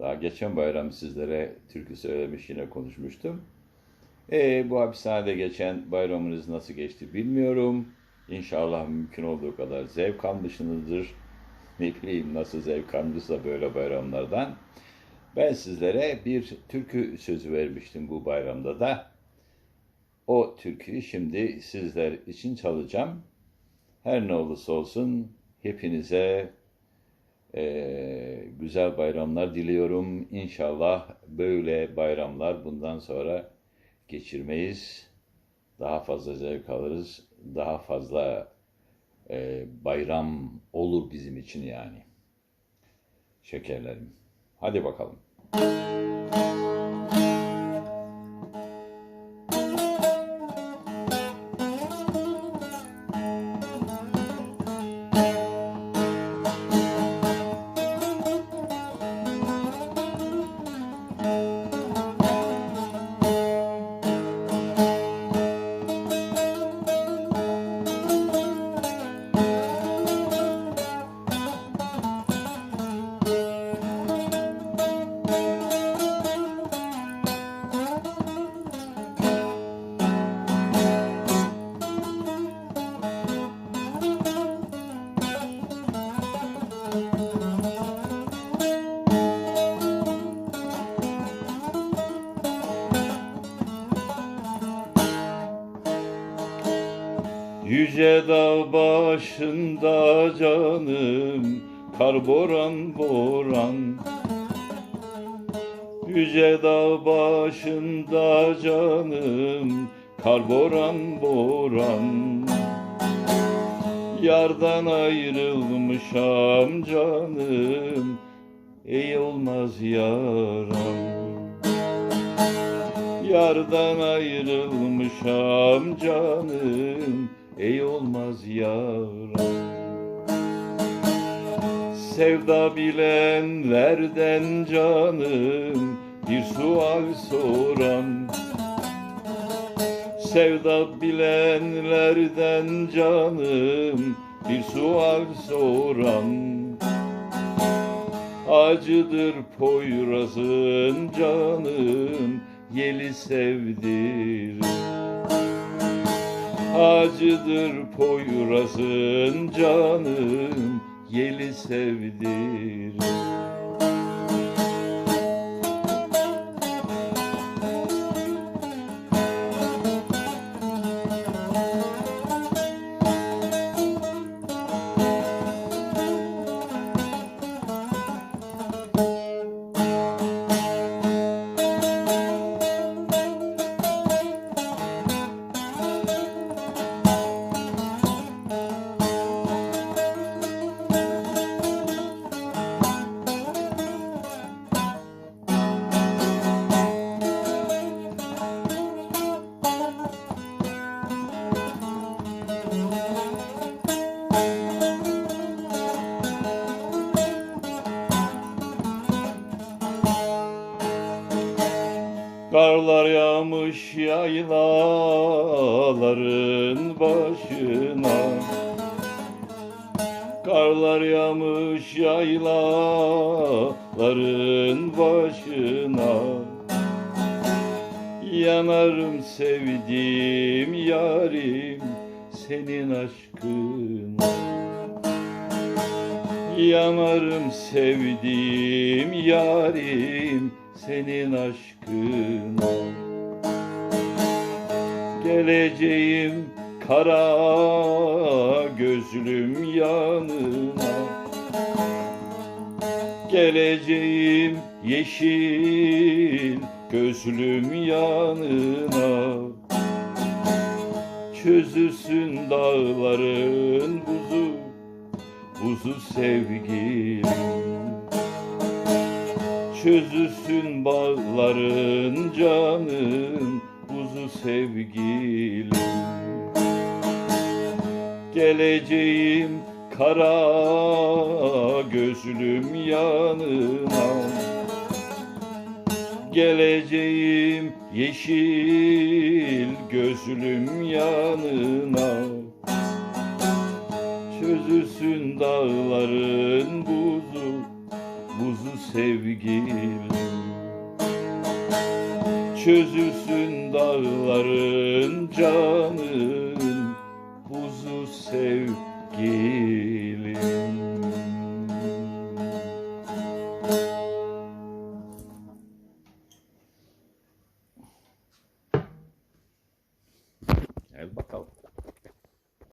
Daha geçen bayram sizlere türkü söylemiş yine konuşmuştum. E, bu hapishanede geçen bayramınız nasıl geçti bilmiyorum. İnşallah mümkün olduğu kadar zevk almışsınızdır. Ne bileyim nasıl zevk almışsa böyle bayramlardan. Ben sizlere bir türkü sözü vermiştim bu bayramda da. O türküyü şimdi sizler için çalacağım. Her ne olursa olsun hepinize eee, güzel bayramlar diliyorum. İnşallah böyle bayramlar bundan sonra geçirmeyiz. Daha fazla zevk alırız. Daha fazla eee, bayram olur bizim için yani. Şekerlerim. Hadi bakalım. Yüce dağ başında canım kar boran boran. Yüce dağ başında canım kar boran boran. Yardan ayrılmışam canım ey olmaz yaram. Yardan ayrılmışam canım Ey olmaz yaram. Sevda bilenlerden canım Bir sual soran. Sevda bilenlerden canım Bir sual soran. Acıdır Poyraz'ın canım Yeli sevdir Acıdır Poyraz'ın canım Yeli sevdir Karlar yağmış yaylaların başına. Karlar yağmış yaylaların başına. Yanarım sevdiğim yarim senin aşkına. Yanarım sevdiğim yarim senin aşkına Geleceğim kara gözlüm yanına Geleceğim yeşil gözlüm yanına Çözülsün dağların buzu buzu sevgilim Çözülsün bağların canım buzu sevgilim. Geleceğim kara gözlüm yanına Geleceğim yeşil gözlüm yanına Çözülsün dağların buzu Buzu sevgim Çözülsün dağların canın buzu sevgim